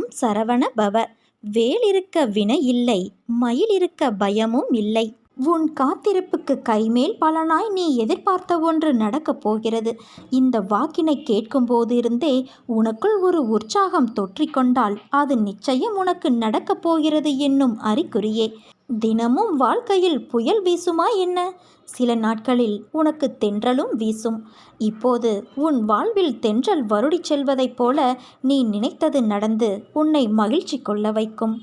ஓம் சரவண பவ. வேலிருக்க வினை இல்லை மயில் இருக்க பயமும் இல்லை. உன் காத்திருப்புக்கு கைமேல் பலனாய் நீ எதிர்பார்த்த ஒன்று நடக்கப் போகிறது. இந்த வாக்கினை கேட்கும் போதிருந்தே உனக்குள் ஒரு உற்சாகம் தொற்றிக்கொண்டால் அது நிச்சயம் உனக்கு நடக்கப் போகிறது என்னும் அறிகுறியே. தினமும் வாழ்க்கையில் புயல் வீசுமா என்ன? சில நாட்களில் உனக்கு தென்றலும் வீசும். இப்போது உன் வாழ்வில் தென்றல் வருடிச் செல்வதைப் போல நீ நினைத்தது நடந்து உன்னை மகிழ்ச்சி கொள்ள வைக்கும்.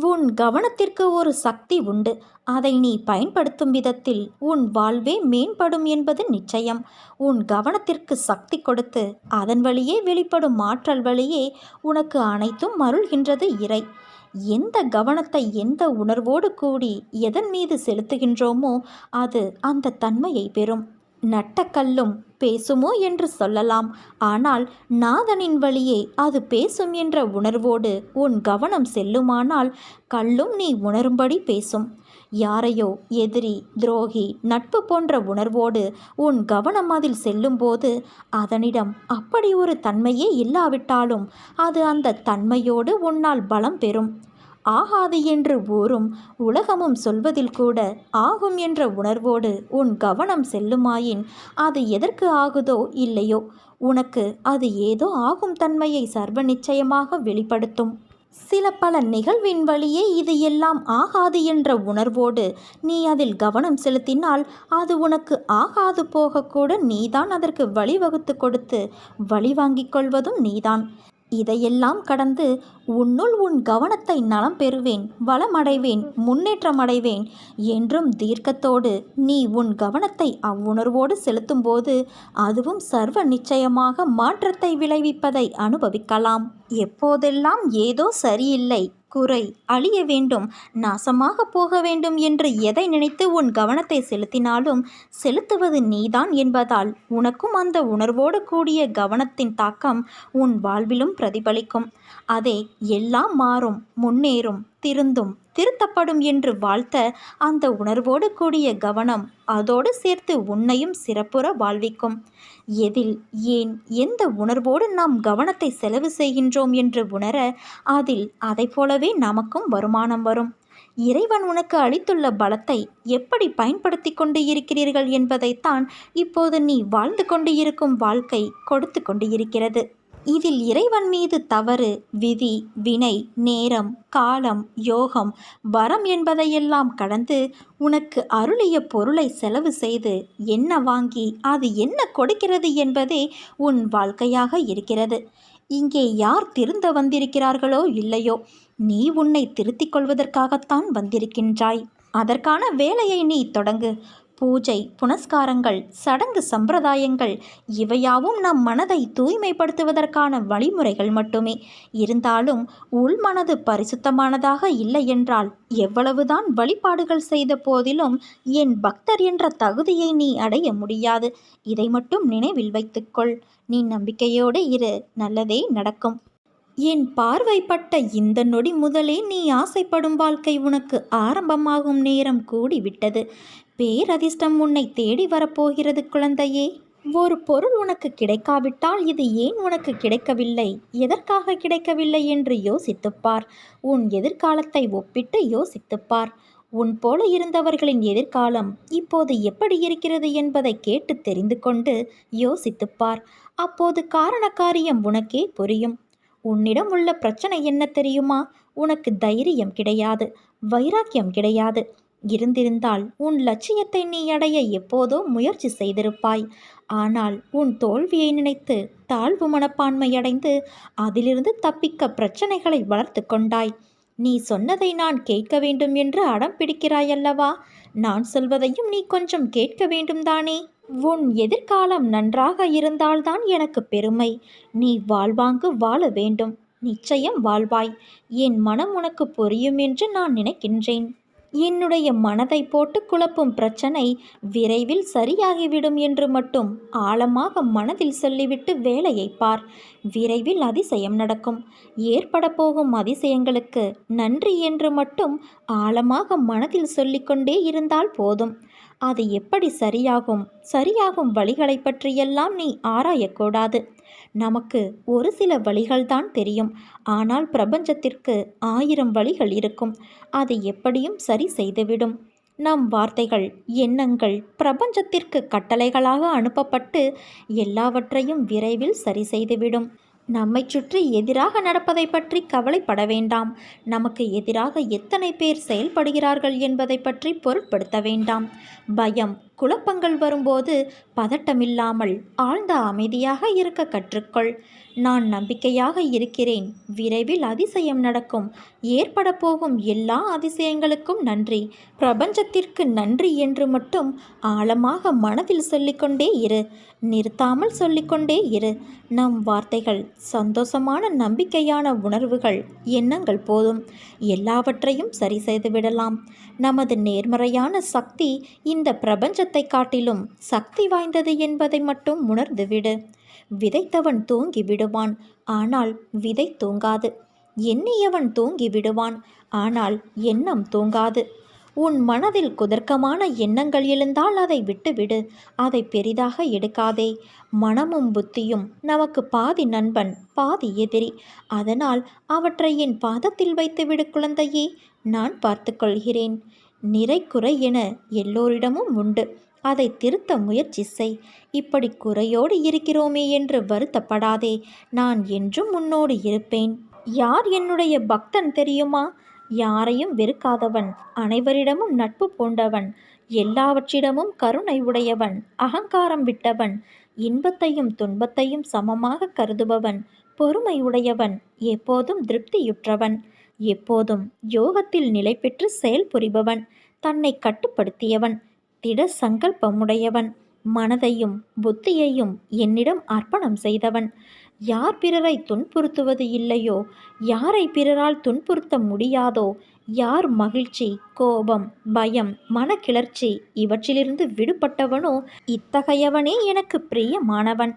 உன் கவனத்திற்கு ஒரு சக்தி உண்டு. அதை நீ பயன்படுத்தும் விதத்தில் உன் வாழ்வே மேம்படும் என்பது நிச்சயம். உன் கவனத்திற்கு சக்தி கொடுத்து அதன் வழியே வெளிப்படும் ஆற்றல் வழியே உனக்கு அனைத்தும் மருள்கின்றது இறை. எந்த கவனத்தை எந்த உணர்வோடு கூடி எதன் மீது செலுத்துகின்றோமோ அது அந்த தன்மையை பெறும். நட்டக்கல்லும் பேசுமோ என்று சொல்லலாம். ஆனால் நாதனின் வழியே அது பேசும் என்ற உணர்வோடு உன் கவனம் செல்லுமானால் கல்லும் நீ உணரும்படி பேசும். யாரையோ எதிரி துரோகி நட்பு போன்ற உணர்வோடு உன் கவனம் அதில் செல்லும்போது அதனிடம் அப்படி ஒரு தன்மையே இல்லாவிட்டாலும் அது அந்த தன்மையோடு உன்னால் பலம் பெறும். ஆகாது என்று ஊரும் உலகமும் சொல்வதில் கூட ஆகும் என்ற உணர்வோடு உன் கவனம் செல்லுமாயின் அது எதற்கு ஆகுதோ இல்லையோ உனக்கு அது ஏதோ ஆகும் தன்மையை சர்வ நிச்சயமாக வெளிப்படுத்தும். சில பல நிகழ்வின் வழியே இது எல்லாம் ஆகாது என்ற உணர்வோடு நீ அதில் கவனம் செலுத்தினால் அது உனக்கு ஆகாது போகக்கூட நீதான் அதற்கு வழிவகுத்து கொடுத்து வழி வாங்கிக் கொள்வதும் நீதான். இதையெல்லாம் கடந்து உன்னுள் உன் கவனத்தை நலம் பெறுவேன் வளமடைவேன் முன்னேற்றமடைவேன் என்றும் தீர்க்கத்தோடு நீ உன் கவனத்தை அவ்வுணர்வோடு செலுத்தும்போது அதுவும் சர்வ நிச்சயமாக மாற்றத்தை விளைவிப்பதை அனுபவிக்கலாம். எப்போதெல்லாம் ஏதோ சரியில்லை குறை அழிய வேண்டும் நாசமாக போக வேண்டும் என்று எதை நினைத்து உன் கவனத்தை செலுத்தினாலும் செலுத்துவது நீதான் என்பதால் உனக்கும் அந்த உணர்வோடு கூடிய கவனத்தின் தாக்கம் உன் வாழ்விலும் பிரதிபலிக்கும். அதே எல்லாம் மாறும் முன்னேறும் திருந்தும் திருத்தப்படும் என்று வாழ்த்த அந்த உணர்வோடு கூடிய கவனம் அதோடு சேர்த்து உன்னையும் சிறப்புற வாழ்விக்கும். எதில் ஏன் எந்த உணர்வோடு நாம் கவனத்தை செலவு செய்கின்றோம் என்று உணர அதில் அதை போலவே நமக்கும் வருமானம் வரும். இறைவன் உனக்கு அளித்துள்ள பலத்தை எப்படி பயன்படுத்தி கொண்டு இருக்கிறீர்கள் என்பதைத்தான் இப்போது நீ வாழ்ந்து கொண்டு இருக்கும் வாழ்க்கை கொடுத்து கொண்டு இருக்கிறது இதில் இறைவன் மீது தவறு விதி வினை நேரம் காலம் யோகம் வரம் என்பதையெல்லாம் கடந்து உனக்கு அருளிய பொருளை செலவு செய்து என்ன வாங்கி அது என்ன கொடுக்கிறது என்பதே உன் வாழ்க்கையாக இருக்கிறது. இங்கே யார் திருந்த வந்திருக்கிறார்களோ இல்லையோ நீ உன்னை திருத்திக் கொள்வதற்காகத்தான் வந்திருக்கின்றாய். அதற்கான வேலையை நீ தொடங்கு. பூஜை புனஸ்காரங்கள் சடங்கு சம்பிரதாயங்கள் இவையாவும் நம் மனதை தூய்மைப்படுத்துவதற்கான வழிமுறைகள் மட்டுமே. இருந்தாலும் உள்மனது பரிசுத்தமானதாக இல்லை என்றால் எவ்வளவுதான் வழிபாடுகள் செய்த போதிலும் என் பக்தர் என்ற தகுதியை நீ அடைய முடியாது. இதை மட்டும் நினைவில் வைத்துக்கொள். நீ நம்பிக்கையோடு இரு. நல்லதே நடக்கும். என் பார்வைப்பட்ட இந்த நொடி முதலே நீ ஆசைப்படும் வாழ்க்கை உனக்கு ஆரம்பமாகும் நேரம் கூடிவிட்டது. பேரதிர்ஷ்டம் உன்னை தேடி வரப்போகிறது குழந்தையே. ஒரு பொருள் உனக்கு கிடைக்காவிட்டால் இது ஏன் உனக்கு கிடைக்கவில்லை? எதற்காக கிடைக்கவில்லை என்று யோசித்துப்பார். உன் எதிர்காலத்தை ஒப்பிட்டு யோசித்துப்பார். உன் போல இருந்தவர்களின் எதிர்காலம் இப்போது எப்படி இருக்கிறது என்பதை கேட்டு தெரிந்து கொண்டு யோசித்துப்பார். அப்போது காரண காரியம் உனக்கே புரியும். உன்னிடம் உள்ள பிரச்சனை என்ன தெரியுமா? உனக்கு தைரியம் கிடையாது வைராக்கியம் கிடையாது. இருந்திருந்தால் உன் லட்சியத்தை நீ அடைய எப்போதோ முயற்சி செய்திருப்பாய். ஆனால் உன் தோல்வியை நினைத்து தாழ்வு மனப்பான்மையடைந்து அதிலிருந்து தப்பிக்க பிரச்சனைகளை வளர்த்து கொண்டாய். நீ சொன்னதை நான் கேட்க வேண்டும் என்று அடம் பிடிக்கிறாயல்லவா? நான் சொல்வதையும் நீ கொஞ்சம் கேட்க வேண்டும் தானே? உன் எதிர்காலம் நன்றாக இருந்தால்தான் எனக்கு பெருமை. நீ வாழ்வாங்கு வாழ வேண்டும். நிச்சயம் வாழ்வாய். என் மனம் உனக்கு புரியும் என்று நான் நினைக்கின்றேன். என்னுடைய மனதை போட்டு குழப்பும் பிரச்சனை விரைவில் சரியாகிவிடும் என்று மட்டும் ஆழமாக மனதில் சொல்லிவிட்டு வேலையை பார். விரைவில் அதிசயம் நடக்கும். ஏற்பட போகும் அதிசயங்களுக்கு நன்றி என்று மட்டும் ஆழமாக மனதில் சொல்லிக்கொண்டே இருந்தால் போதும். அது எப்படி சரியாகும்? சரியாகும் வழிகளை பற்றியெல்லாம் நீ ஆராயக்கூடாது. நமக்கு ஒரு சில வழிகள்தான் தெரியும். ஆனால் பிரபஞ்சத்திற்கு ஆயிரம் வழிகள் இருக்கும். அதை எப்படியும் சரி செய்துவிடும். நம் வார்த்தைகள் எண்ணங்கள் பிரபஞ்சத்திற்கு கட்டளைகளாக அனுப்பப்பட்டு எல்லாவற்றையும் விரைவில் சரி செய்துவிடும். நம்மை சுற்றி எதிராக நடப்பதை பற்றி கவலைப்பட வேண்டாம். நமக்கு எதிராக எத்தனை பேர் செயல்படுகிறார்கள் என்பதை பற்றி பொருட்படுத்த வேண்டாம். பயம் குழப்பங்கள் வரும்போது பதட்டமில்லாமல் ஆழ்ந்த அமைதியாக இருக்க கற்றுக்கொள். நான் நம்பிக்கையாக இருக்கிறேன். விரைவில் அதிசயம் நடக்கும். ஏற்பட போகும் எல்லா அதிசயங்களுக்கும் நன்றி. பிரபஞ்சத்திற்கு நன்றி என்று மட்டும் ஆழமாக மனதில் சொல்லிக்கொண்டே இரு. நிறுத்தாமல் சொல்லிக்கொண்டே இரு. நம் வார்த்தைகள் சந்தோஷமான நம்பிக்கையான உணர்வுகள் எண்ணங்கள் போதும். எல்லாவற்றையும் சரி செய்து விடலாம். நமது நேர்மறையான சக்தி இந்த பிரபஞ்சத்தை காட்டிலும் சக்தி வாய்ந்தது என்பதை மட்டும் உணர்ந்துவிடு விதைத்தவன் தூங்கி விடுவான் ஆனால் விதை தூங்காது. எண்ணியவன் தூங்கி விடுவான் ஆனால் எண்ணம் தூங்காது. உன் மனதில் குதர்க்கமான எண்ணங்கள் எழுந்தால் அதை விட்டுவிடு அதை பெரிதாக எடுக்காதே. மனமும் புத்தியும் நமக்கு பாதி நண்பன் பாதி எதிரி. அதனால் அவற்றை என் பாதத்தில் வைத்துவிடு குழந்தையே நான் பார்த்துக்கொள்கிறேன். நிறைக்குறை என எல்லோரிடமும் உண்டு. அதை திருத்த முயற்சி செய். இப்படி குறையோடு இருக்கிறோமே என்று வருத்தப்படாதே. நான் என்றும் உன்னோடு இருப்பேன். யார் என்னுடைய பக்தன் தெரியுமா? யாரையும் வெறுக்காதவன். அனைவரிடமும் நட்பு பூண்டவன். எல்லாவற்றிடமும் கருணை உடையவன். அகங்காரம் விட்டவன். இன்பத்தையும் துன்பத்தையும் சமமாக கருதுபவன். பொறுமை உடையவன். எப்போதும் திருப்தியுற்றவன். எப்போதும் யோகத்தில் நிலை பெற்று செயல்புரிபவன் தன்னை கட்டுப்படுத்தியவன் திட சங்கல்பமுடையவன் மனதையும் புத்தியையும் என்னிடம் அர்ப்பணம் செய்தவன். யார் பிறரை துன்புறுத்துவது இல்லையோ யாரை பிறரால் துன்புறுத்த முடியாதோ யார் மகிழ்ச்சி கோபம் பயம் மனக்கிளர்ச்சி இவற்றிலிருந்து விடுபட்டவனோ இத்தகையவனே எனக்கு பிரியமானவன்.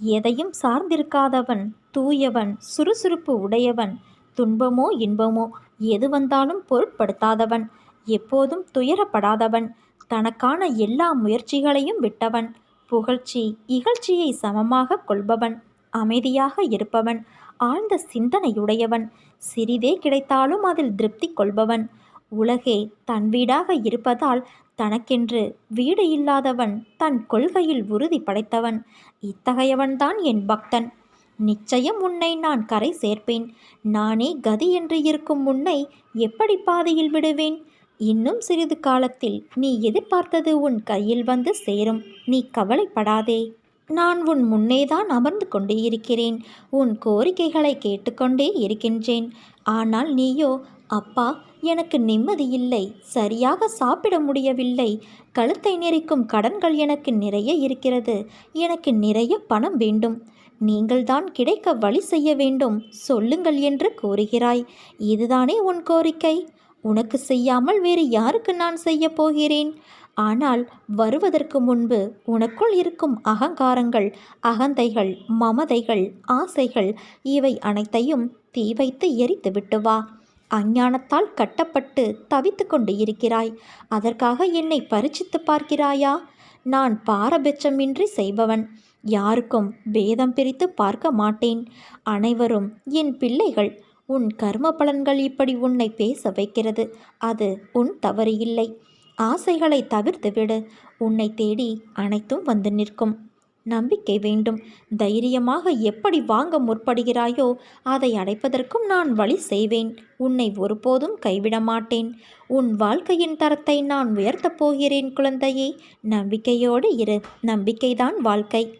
எதையும் சார்ந்திருக்காதவன் தூயவன் சுறுசுறுப்பு உடையவன் துன்பமோ இன்பமோ எது வந்தாலும் பொருட்படுத்தாதவன். எப்போதும் துயரப்படாதவன். தனக்கான எல்லா முயற்சிகளையும் விட்டவன். புகழ்ச்சி இகழ்ச்சியை சமமாக கொள்பவன். அமைதியாக இருப்பவன். ஆழ்ந்த சிந்தனையுடையவன். சிறிதே கிடைத்தாலும் அதில் திருப்தி கொள்பவன். உலகே தன் வீடாக இருப்பதால் தனக்கென்று வீடு இல்லாதவன் தன் கொள்கையில் உறுதி படைத்தவன். இத்தகையவன்தான் என் பக்தன். நிச்சயம் உன்னை நான் கரை சேர்ப்பேன். நானே கதி என்று இருக்கும் உன்னை எப்படி பாதையில் விடுவேன்? இன்னும் சிறிது காலத்தில் நீ எதிர்பார்த்தது உன் கையில் வந்து சேரும். நீ கவலைப்படாதே. நான் உன் முன்னேதான் அமர்ந்து கொண்டே இருக்கிறேன். உன் கோரிக்கைகளை கேட்டுக்கொண்டே இருக்கின்றேன். ஆனால் நீயோ அப்பா எனக்கு நிம்மதி இல்லை. சரியாக சாப்பிட முடியவில்லை. கழுத்தை நெரிக்கும் கடன்கள் எனக்கு நிறைய இருக்கிறது. எனக்கு நிறைய பணம் வேண்டும். நீங்கள்தான் கிடைக்க வழி செய்ய வேண்டும். சொல்லுங்கள் என்று கூறுகிறாய். இதுதானே உன் கோரிக்கை? உனக்கு செய்யாமல் வேறு யாருக்கு நான் செய்ய போகிறேன்? ஆனால் வருவதற்கு முன்பு உனக்குள் இருக்கும் அகங்காரங்கள் அகந்தைகள் மமதைகள் ஆசைகள் இவை அனைத்தையும் தீ வைத்து எரித்து விட்டு வா. அஞ்ஞானத்தால் கட்டப்பட்டு தவித்து கொண்டு இருக்கிறாய். அதற்காக என்னை பரிச்சித்து பார்க்கிறாயா? நான் பாரபட்சமின்றி செய்பவன். யாருக்கும் பேதம் பிரித்து பார்க்க மாட்டேன். அனைவரும் என் பிள்ளைகள் உன் கர்ம பலன்கள் இப்படி உன்னை பேச வைக்கிறது. அது உன் தவறு இல்லை. ஆசைகளை தவிர்த்து விடு. உன்னை தேடி அனைத்தும் வந்து நிற்கும். நம்பிக்கை வேண்டும். தைரியமாக எப்படி வாங்க முற்படுகிறாயோ அதை அடைப்பதற்கும் நான் வழி செய்வேன். உன்னை ஒருபோதும் கைவிட மாட்டேன். உன் வாழ்க்கையின் தரத்தை நான் உயர்த்தப் போகிறேன் குழந்தையே. நம்பிக்கையோடு இரு. நம்பிக்கைதான் வாழ்க்கை.